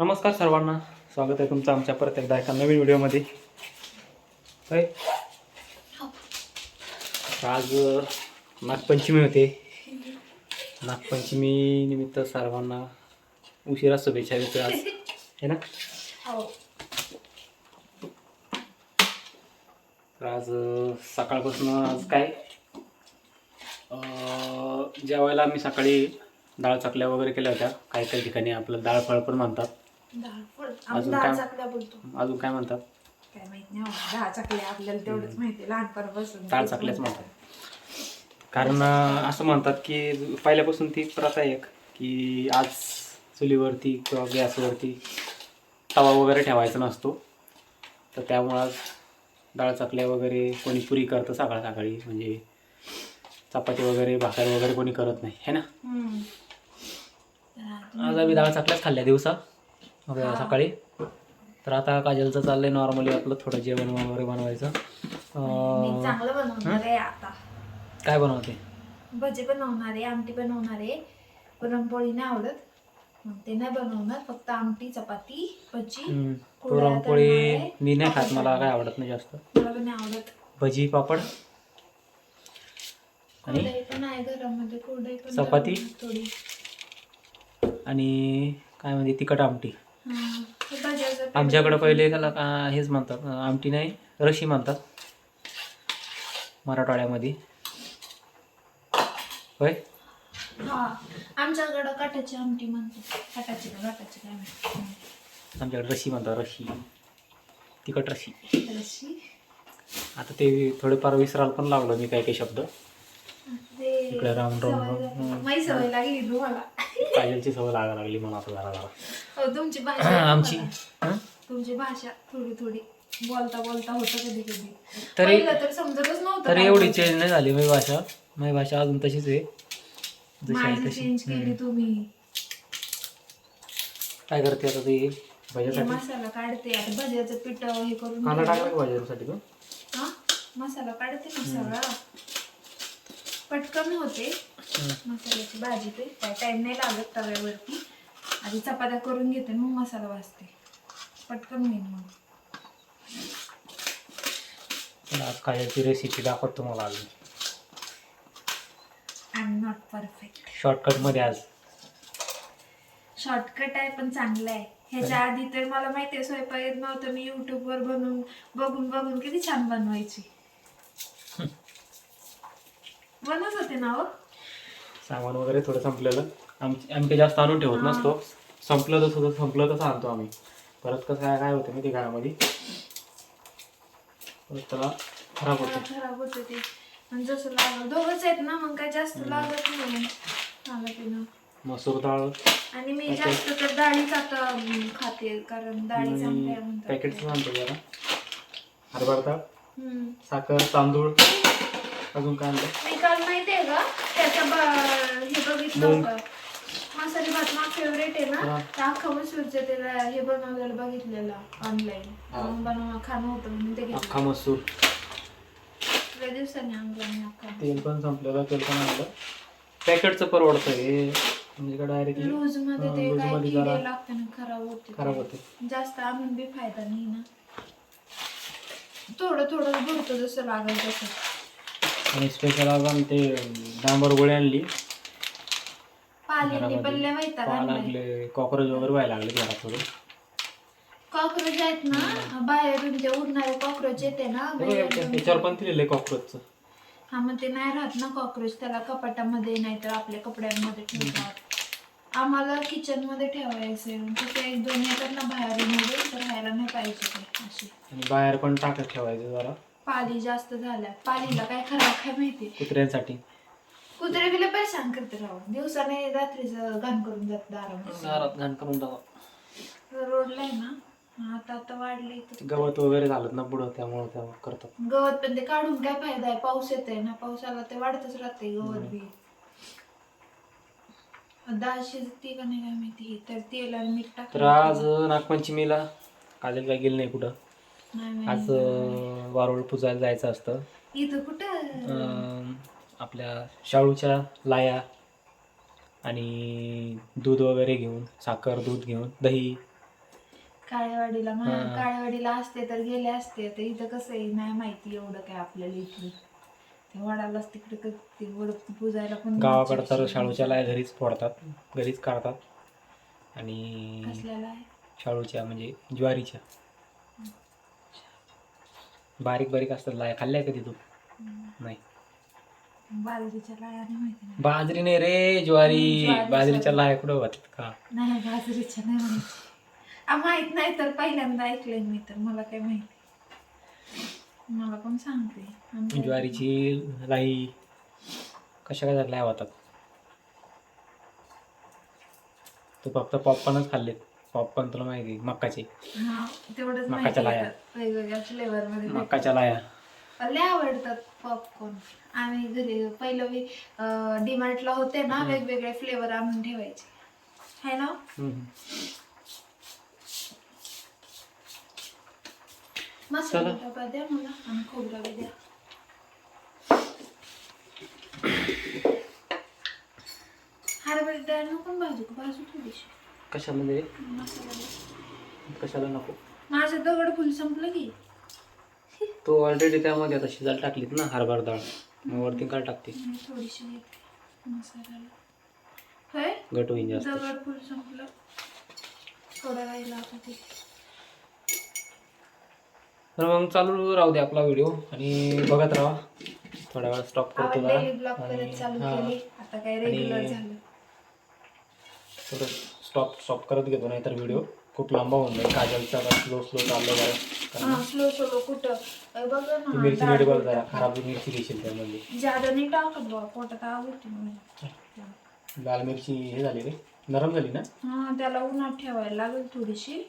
नमस्कार सर्वांना. स्वागत आहे तुमचं आमच्या परत एकदा एका नवीन व्हिडिओमध्ये. आज नागपंचमी होते. नागपंचमी निमित्त सर्वांना उशिरा शुभेच्छा देतो आज. है ना? हो. तर आज सकाळपासून आज काय? जेवायला आम्ही सकाळी डाळ चकल्या वगैरे केल्या होत्या. काही काही ठिकाणी आपलं डाळ फळ पण म्हणतात. अजून काय? चाकल्या बोलतो अजून काय म्हणतात काय माहीत नाही हो. डाळ चाकल्या आपल्याला तेवढंच माहिती लहानपणापासून चाकल्याच म्हणतात. कारण अं, असं म्हणतात की पहिल्यापासून ती प्रथा आहे एक की आज चुलीवरती किंवा गॅसवरती तवा वगैरे ठेवायचा नसतो तर त्यामुळं आज डाळ चकल्या वगैरे कोणी पुरी करतं सकाळ सकाळी म्हणजे चपाती वगैरे भाकर वगैरे कोणी करत नाही है ना हम्म. तर आता आज आम्ही डाळ चकल्याच खाल्ल्या दिवसा हा. सकाळी तर आता काजलचं चाललंय नॉर्मली आपलं थोडं जेवण वगैरे बनवायचं मी अं, चांगलं बनवणार आहे आता काय बनवते भजी बनवणार आहे आमटी बनवणार आहे पुरणपोळी नाही आवडत मग ते नाही बनवणार फक्त आमटी चपाती भजी हम्म. पुरणपोळी आहे. मी नाही खात मला काय. आवडत नाही जास्त मला पण नाही आवडत भजी पापड आणि कोरडई पण आहे घरामध्ये कोरडई पण चपाती? बनवणार थोडी आणि काय म्हणते तिखट आमटी आमच्याकडं पहिले त्याला का हेच म्हणतात आमटी नाही रशी म्हणतात. मराठवाड्यामध्ये. होय? आमच्याकडं काटाची आमटी म्हणतो काटाची का काटाची काय म्हणतो आमच्याकडे रशी म्हणतात रशी. तिखट रशी. रशी. आता ते थोडेफार विसरायला पण लागलो मी काही काही शब्द. ते इकडे राम. झाली. माझी सवय लागली तुम्हाला काजलची सवय लागायला लागली मला आता जरा जरा. हो तुमची भाषा आमची. हं? तुमची भाषा थोडी थोडी. बोलता बोलता होतं कधी कधी. तरी पहिलं तर समजतच नव्हतं तरी काय एवढी. चेंज नाही झाली माझी भाषा. माझी भाषा अजून तशीच आहे. जशी आहे माझी तशी. चेंज केली. तुम्ही. काय करते आता ती? हे भाज्यासाठी? मसाला काढते. आता भज्याचं पीठ हे करून कांदा ठेवलं. टाकला का भाज्यासाठी तू? हा? मसाला काढते ना सगळा. पटकन होते. मसाल्याची भाजी ते. काय टाइम नाही लागत तव्यावरती. आधी चपात्या करून घेते मग मसाला भाजते. पटकन होईल मग. आज काजलची रेसिपी दाखवतो तुम्हाला अजून. आय एम नॉट परफेक्ट शॉर्टकटमध्ये आज. शॉर्टकट आहे पण चांगलं आहे. ह्याच्या आधी तर मला माहिती आहे स्वयंपाक येत नव्हतं. मी युट्यूबवर बनवून बघून बघून किती छान बनवायची. बनत होते ना हो. सामान वगैरे थोडं संपलेलं. आमची आम्ही काही जास्त आणून ठेवत. नसतो. संपलं तसं संपलं तसं आणतो आम्ही. परत कसं काय काय होतं माहिती घरामध्ये? परत त्याला खराब होतं. खराब होते ते. आणि जसं लागलं दोघंच आहेत ना मग काय जास्त लागत नाही. पिणं मसूर डाळ. आणि मी जास्त तर डाळीच आता अं, खाते कारण डाळी आहे म्हणतात. पॅकेटचं आणतो जरा. हरभरा डाळ. हम्म. साखर तांदूळ. अजून काय आणलं मी काल माहितीये का? त्याचं ब- हे बघितलं मूग. होतं. मसाले भात माझा फेवरेट आहे ना. त्या अख्खा मसूरचं त्याला हे बनवलेलं बघितलेलं ऑनलाईन हा. बनव खाणं होतं म्हणून ते अख्खा मसूर. दिवसांनी आणलं अख्खा तेल पण संपलेलं तेल पण आणलं. पॅकेटचं परवडतं हे म्हणजे का डायरेक्टली लूजमध्ये ते काय किडे लागते ना खराब होते. खराब ते. होते. जास्त आणून बी फायदा नाही ना. थोडं थोडं भरतो जसं लागेल तसं. आणि स्पेशल अजून ते डांबर गोळी आणली. पाल्यांनी घरामध्ये पल्ल्या वैताग पाहा आणलाय. लागले कॉक्रोच वगैरे व्हायला लागले घरात थोडे. कॉक्रोच आहेत ना? बाहेरून ते उडणारे कॉक्रोच येते ना बाहेरून. त्याच्यावर पण दिलेलं आहे कॉक्रोचचं हा मग ते नाही राहत ना कॉक्रोच त्याला कपाटामध्ये नाहीतर आपल्या कपड्यांमध्ये ठेवतात. आम्हाला किचनमध्ये ठेवायचे तिथे एक दोन येतात ना बाहेरून उडून तर राहायला नाही पाहिजे ते असे आणि बाहेर पण टाकत ठेवायचं जरा. पाली जास्त झाल्या पालीला काय खराब काय माहिती? कुत्र्यांसाठी. कुत्रे बिले परेशान करते राहून दिवसाने रात्रीचं घाण करून जात दारामध्ये दारात घाण करून टाका रोडला आहे ना हा, आता आता वाढले. गवत वगैरे झालं ना पुढं त्यामुळे त्या करतात. गवत पण ते काढून काय फायदा आहे? पाऊस येतोय ना पावसाला ते वाढतच राहते गवत बी. डाळ शिजती का नाही काय माहिती. तर तेल आणि मीठ तर आज नागपंचमीला. काजल काय गेलं नाही कुठं? आज वारुळ पुजायला जायचं असतं. इथं कुठं? आपल्या शाळूच्या लाया आणि दूध वगैरे घेऊन साखर दूध घेऊन दही. काळेवाडीला. काळेवाडीला असते तर गेले असते. तर इथं कसं आहे नाही माहिती एवढं काय आपल्याला इथलं ते वडालाच तिकडे ते वड पुजायला पण गावाकडे तर शाळूच्या लाया घरीच फोडतात घरीच काढतात. आणि शाळूच्या म्हणजे ज्वारीच्या. बारीक बारीक असतात लाया. खाल्ल्या कधी तू. नाही. बाजरीच्या लाया नाही माहिती नाही. बाजरी नाही रे ज्वारी. बाजरीच्या. लाया कुठं होतात का? नाही बाजरीच्या नाही माहिती आ, माहीत नाही तर पहिल्यांदा ऐकलंय मी तर. मला काय माहिती. मला पण सांगते? आमच्या- ज्वारीची लाई कशा काय लाया होतात? तू फक्त पॉपकॉर्नच खाल्लेत. पॉपकॉर्न तुला माहिती मक्काचे हा तेवढंच मकाच्या माहिती लाया. वेगवेगळ्या फ्लेवर मध्ये. मक्काच्या लाया लय आवडतात पॉपकॉर्न आम्ही घरी पहिलं डीमार्टला होते ना. वेगवेगळे फ्लेवर आणून ठेवायचे है ना हम्म. मसाला. डबा द्या मला आणि खोबरा बी द्या हरभरा डाळ नको भाजू का भाजू थोडीशी कशामध्ये. कशाला नको? माझं दगड फुल संपलं की. तू ऑलरेडी त्यामध्ये आता शिजायला टाकलीत ना हरभरा डाळ. मग वरती काय टाकते? थोडीशी मसाल्याला घट होईन जास्त. दगड फुल संपलं. थोडा राहिला आता ते तर मग चालू राहू दे आपला व्हिडिओ आणि बघत राहा. थोड्या वेळ स्टॉप करतो जरा. आणि थोडं स्टॉप स्टॉप करत घेतो नाही तर व्हिडिओ खूप लांबा होऊन जाईल. काजलचा स्लो स्लो चाललो जरा हा स्लो स्लो कुठं? अरे बघा ती ना मिरची रेडी बघ जरा. खराब मिरची घेशील त्यामध्ये. जादा नाही टाकत बा पोटात आवडते मला लाल मिरची हे झाली रे नरम झाली ना? हा त्याला उन्हात ठेवायला लागेल थोडीशी.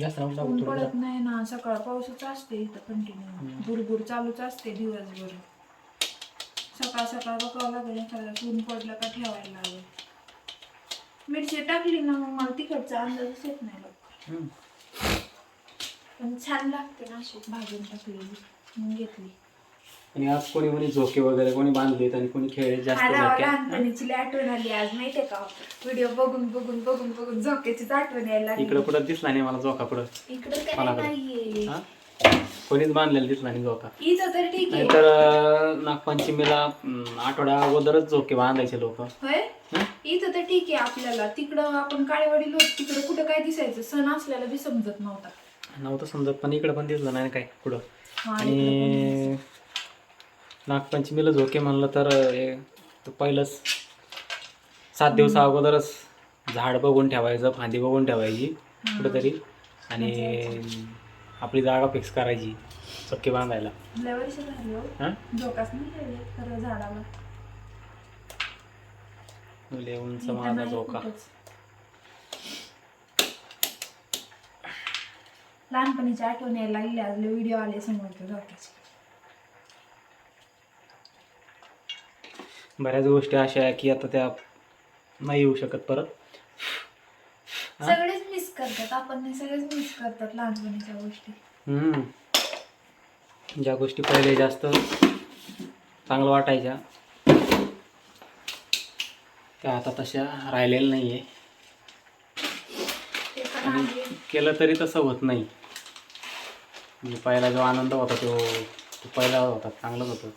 जास्त टाकू ऊन थोडं पडत नाही ना सकाळ पाऊसच असते इथं कंटिन्यू. भुरभुर चालूच असते दिवसभर. सकाळ सकाळ बघावं लागेल ऊन पडलं का ठेवायला लागेल. मिरची टाकली ना मग मला तिखटचा अंदाजच येत नाही लवकर. हम्म. पण छान लागते ना अशी भाजून टाकलेली म्हणून घेतली. आणि आज कोणी कोणी झोके वगैरे कोणी बांधलेत आणि कोणी खेळ जास्त अरे झोके लहानपणीची लई आठवण आली आज माहितीये का? व्हिडिओ बघून बघून बघून बघून झोक्याचीच आठवण यायला लागली. इकडं कुठं दिसला नाही मला झोका कुठं? इकडं काय? नाहीये. हा? कोणीच बांधलेला दिसला नाही झोका तर ठीक आहे. नाहीतर अं, नागपंचमीला अं, आठवड्या अगोदरच झोके बांधायचे लोक. होय? इथं तर ठीक आहे आपल्याला. तिकडं आपण काळेवाडी लोक तिकडं कुठं काय दिसायचं? सण असल्याला बी समजत नव्हता. नव्हतं समजत पण इकडे पण दिसलं नाही काय कुठं. हा, आणि नागपंचमीला झोके म्हणलं तर हे तर पहिलंच सात दिवसा अगोदरच झाड बघून ठेवायचं फांदी बघून ठेवायची कुठेतरी. आणि आपली जागा फिक्स करायची चक्की बांधायला. लय वर्ष झाली हो. हां? झोकाच नाही खरं उंच इथं माझा नाही झोका कुठंच. लहानपणीची आठवण यायला लागली आज व्हिडिओ आले समोर झोक्याचे बऱ्याच गोष्टी अशा आहे की आता त्या नाही येऊ शकत परत? सगळेच मिस करतात. आपण नाही सगळेच मिस करतात लहानपणीच्या गोष्टी. हम्म. ज्या गोष्टी पहिले जास्त चांगलं वाटायच्या त्या आता तशा राहिलेल्या नाही आहे ते पण आणि केलं तरी तसं होत नाही. म्हणजे पहिला जो आनंद होता तो तो पहिला होता चांगलाच होतं.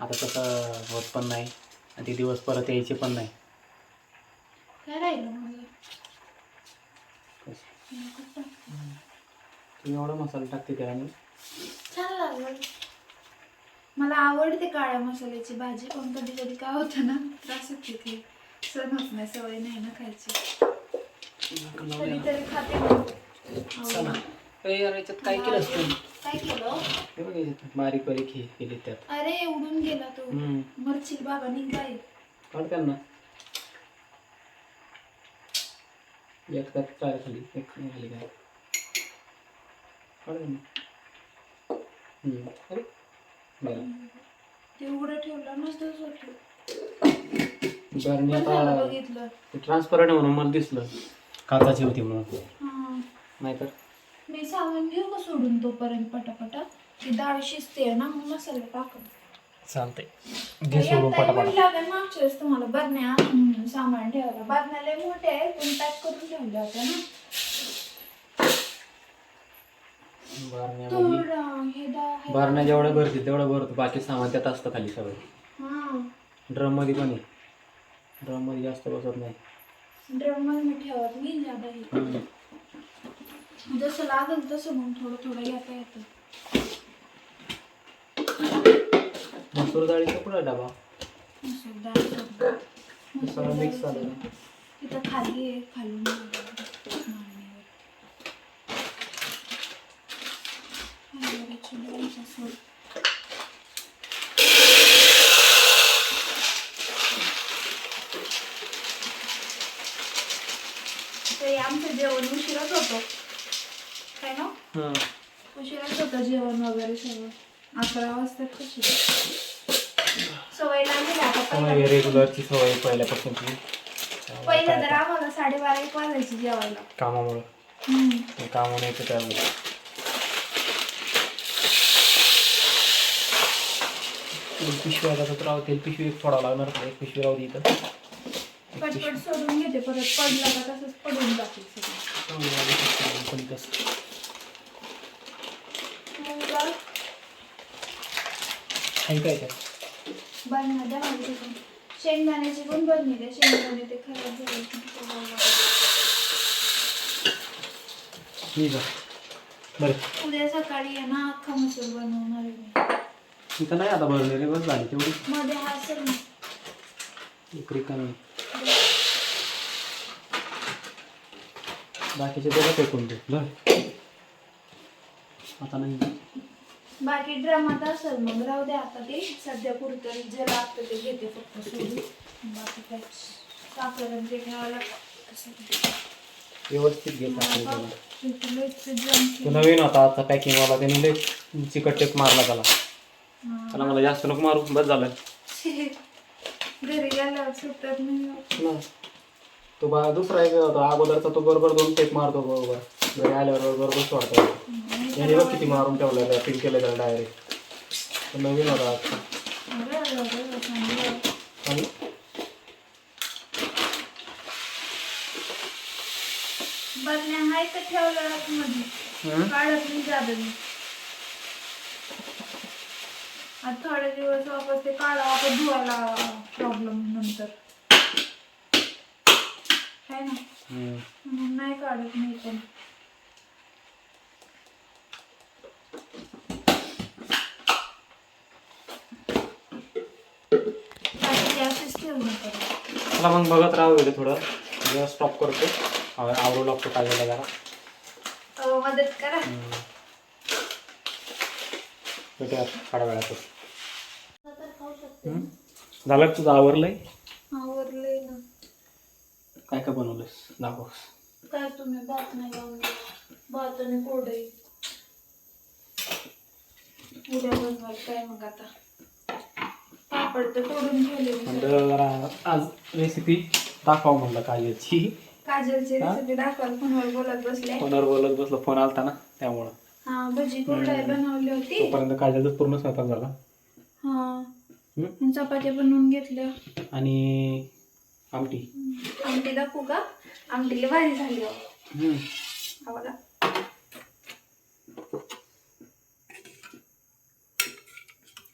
आता तसं होत पण नाही. आणि ते दिवस परत यायचे पण नाही. काय राहिलं. तुम्ही एवढा मसाला टाकते त्याला मी छान लागलं. मला आवडते काळ्या मसाल्याची भाजी पण कधी कधी काय होतं ना त्रास होते की सण होत नाही सवय नाही ना खायची. कधीतरी खाते यार, याच्यात काय केलं असतं काय केलं? हे बघ याच्यात बारीक बारीक हे केले त्यात. अरे उडून गेला तो. मरशील बाबा निघाय काढ त्यांना. एक त्यात काय खाली एक खाली काय? ट्रान्सपरंट म्हणून मला दिसलं. काचाची होती म्हणून. हा. नाहीतर मी सामान घेऊ का सोडून तोपर्यंत पटापटा? ती डाळ शिजते ना मग मसाला टाकून. चालतंय. घे सोडून पटापट. म्हटलं होतं मागच्या वेळेस तुम्हाला बरण्या म्हणून सामान ठेवायला. बरण्या लय मोठे आहे पण पॅक करून ठेवले होते ना. हे दा- हे- भरण्या जेवढं भरतील तेवढं भरतो बाकी सामान त्यात असतं खाली सगळं. हा. ड्रममध्ये पण आहे. ड्रममध्ये जास्त बसत नाही. ड्रममध्ये मी ठेवत हे. हम्म. जसं लागेल तसं मग थोडं थोडं घेता येतं. मसूर डाळीचा कुठं डबा मसूर डाळ. हे मसूर सगळं डाळ मिक्स झालं सगळं. खाली आहे खाली मांडणीवर. हरभऱ्याची डाळ, मसूर. ते आमचं जेवण उशिराच होतं काय ना हं. उशिराच होतं जेवण वगैरे सगळं अकरा वाजता कशी सवय रेग्युलरची सवय पहिल्यापासूनची पहिलं तर आम्हाला साडेबारा एक वाजायची जेवायला कामामुळं. ते कामाने येतं तेल पिशवी आता तर तेल पिशवी एक फोडावं लागणार होतं. एक पिशवी राहू दे इथं पटपट सोडून घेते परत पडलं का तसंच पडून जाते सगळं पण. मग बघ, आहे काय त्यात? बनवा द्या मला ते पण. शेंगदाण्याची पण बनली द्या शेंगदाणे ते खराब झाले आहे बरं. उद्या सकाळी आहे ना अख्खा मसूर बनवणार आहे मी. इथं नाही आता भरलेली बस झाली तेवढी. मध्ये हा ना. एक रिकामी बाकीचे दोघं फेकून दे. धर आता नाही. बाकी ड्रामात असेल. मग राहू द्या आता ते. सध्या पुरतं जे लागतं ते घेते फक्त सोडून. बाकी काय? साखर घ्यावं लागतं. व्यवस्थित घे साखर. नवीन होता आता पॅकिंग वाला त्याने लय चिकट टेप मारला त्याला. त्याला मला जास्त नको मारू. बस झालं. घरी गेल्यावर सुटत नाही तो बा दुसरा एक होता. अगोदरचा तो बरोबर दोन टेप मारतो बरोबर. घरी आल्यावर बरोबर सोडतो याने बघ किती मारून ठेवलं फिल केलं त्याला डायरेक्ट नवीन होता. आणि? हं? नाही आता थोडे दिवस वापस ते काढा वापस धुवायला प्रॉब्लेम नंतर. है ना? हं. नाही काढत मी पण बाकी असेच ठेवू नका चला मग बघत राहू दे थोडं. स्टॉप करतो. आव- आवरू लागतो काय झालं जरा मदत करा. भेटूया थोड्या वेळातच? झालं तुझं आवरलंय? आवरलंय ना. काय काय बनवलंयस? दाखव काय तुम्ही भात नाही भात आणि कोरडई. उद्या बनवाल काय मग आता? पापड तर तोडून ठेवले. म्हणलं आज रेसिपी दाखव म्हणलं काय याची काजलची हा? रेसिपी दाखवाल फोनवर बोलत बसले. फोनवर बोलत बसलो फोन आलता ना त्यामुळं. हा भजी कोरडाई बनवली होती. तोपर्यंत काजलचा पूर्ण स्वयंपाक झाला. हा. हं? आणि चपात्या बनवून घेतल्या. आणि आमटी. आमटी दाखवू का? आमटीला भारी झाली हो. हं.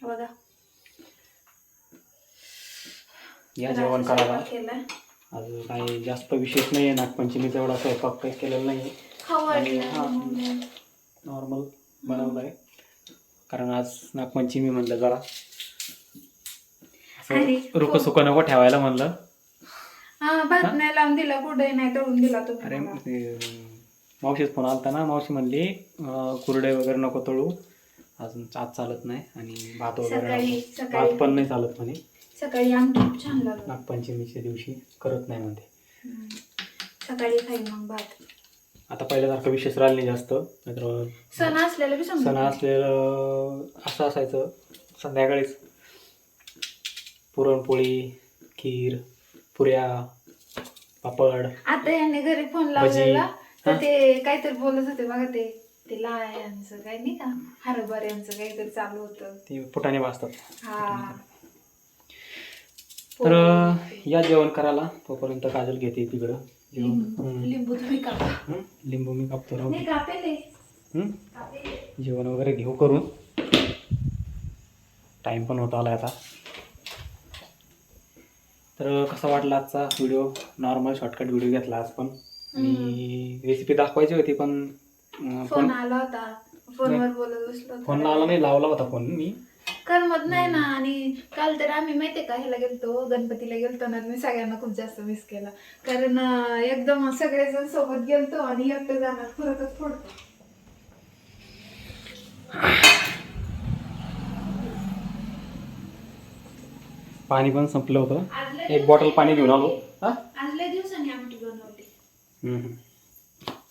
बघा या जेवण करायला. आज काही जास्त विशेष नाही आहे नागपंचमीचा एवढा स्वयंपाक काही केलेला नाही आणि हा. म्हणून. नॉर्मल बनवलं आहे. कारण आज नागपंचमी म्हणलं जरा. रुक सुक नको ठेवायला म्हणलं. भात नाही लावून दिला कुठे नाही तळून दिला तुम्ही अरे मावशीच फोन आलता ना. मावशी म्हणली कुरडे वगैरे नको तळू. अजून आज चालत नाही आणि भात वगैरे भात पण नाही चालत म्हणे. सकाळी आमटी खूप छान लागत नागपंचमीच्या दिवशी करत नाही म्हणते. सकाळी खाईन मग भात. आता पहिल्यासारखं विशेष राहिलं नाही जास्त. नाहीतर सण असलेलं बी सण समजा असलेलं असं असायचं. संध्याकाळीच पुरणपोळी खीर पुऱ्या पापड. आता यांनी घरी फोन. लावलेला. तर हा? ते काहीतरी बोलत होते. बघा ते ते लायांचं काय नाही का? हरभऱ्यांचं काहीतरी चालू होतं. ती फुटाणे भाजतात. हा. तर या जेवण करायला तोपर्यंत काजल घेते तिकडं जेवण. लिंबू. हम्म. लिंबू तुम्ही कापा. हं? लिंबू मी कापतो राहू नाही कापेले. हं? जेवण वगैरे घेऊ करून. टाईम पण होत आला आता. तर कसा वाटला आजचा व्हिडिओ नॉर्मल शॉर्टकट व्हिडिओ घेतला आज पण. आणि रेसिपी दाखवायची होती पण अं, फोन आला होता. फोनवर बोलत बसलो फोन आला नाही लावला होता फोन मी. करमत नाही ना. आणि काल तर आम्ही माहितीये का ह्याला गेलतो गणपतीला गेलतो ना मी सगळ्यांना खूप जास्त मिस केला. कारण अं, एकदम सगळेजण सोबत गेलतो आणि एकटं जाणार फरकच पडतो. पाणी पण संपलं होतं. लय एक बॉटल पाणी घेऊन आलो. हा? आज लय दिवसांनी आमटी बनवली. हम्म, हम्म.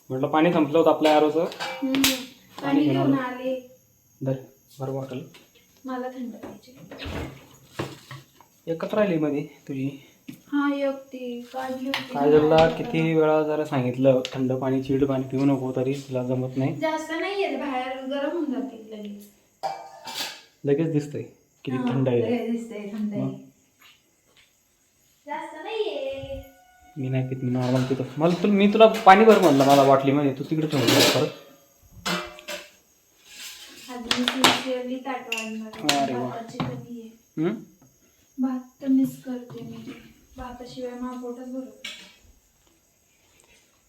म्हटलं पाणी संपलं होतं आपल्या आरोचं. पाणी घेऊन आलो. आले. दर बरं बॉटल मला थंड पाहिजे. एकच राहिली मध्ये तुझी? हा एक ती काढली होती. काजलला किती वेळा जरा सांगितलं थंड पाणी चिल्ड पाणी पिऊ नको तरी तिला जमत नाही. जास्त नाही येत बाहेर गरम होऊन जाते लगेच. लगेच दिसतंय किती थंड आहे. लगेच दिसतंय थंड आहे. मग? जास्त नाहीये. मी नाही पित मी नॉर्मल पितो. मला तू मी तुला पाणी भर म्हणलं मला बाटलीमध्ये तू तिकडे ठेवून दे परत. अरे वा. हम्म? भात तर मिस करते मी. भाताशिवाय पोटच भरत.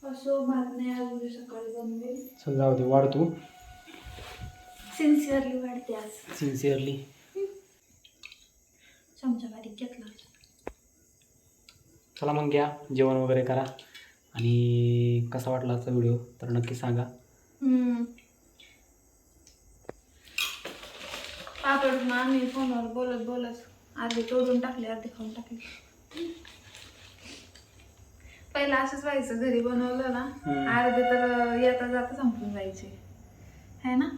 असो भात नाही आज उद्या सकाळी बनवेल. चल जाऊ दे वाढ तू. सिन्सिअरली वाढते आज. सिन्सिअरली चमचा बारीक घेतला चला मग घ्या जेवण वगैरे करा. आणि कसा वाटला आजचा व्हिडिओ? तर नक्की सांगा. हम्म. पापड ना आम्ही फोनवर बोलत बोलत अर्धे तोडून टाकले अर्धे खाऊन टाकले. पहिला असंच व्हायचं घरी बनवलं ना. अर्धे तर येता जाता संपून जायचे. है ना?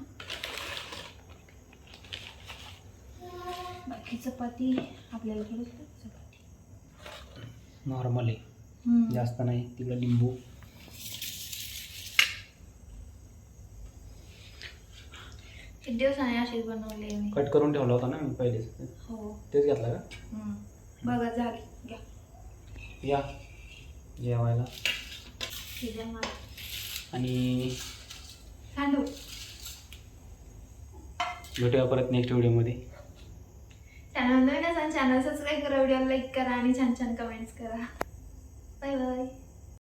बाकी चपाती आपल्याला थोडं चपाती. नॉर्मल आहे. जास्त नाही तिकडं लिंबू. किती दिवसाने अशीच बनवली मी? कट करून ठेवला होता ना मी पहिलेच. हो. तेच घेतला का? हम्म. बघा झाली. घ्या. या. जेवायला. ठीक आहे मला. आणि सांडू. भेटूया परत नेक्स्ट व्हिडिओमध्ये चॅनल नवीन असाल चॅनल सबस्क्राईब करा व्हिडिओला लाईक करा आणि छान छान कमेंट्स करा. Bye bye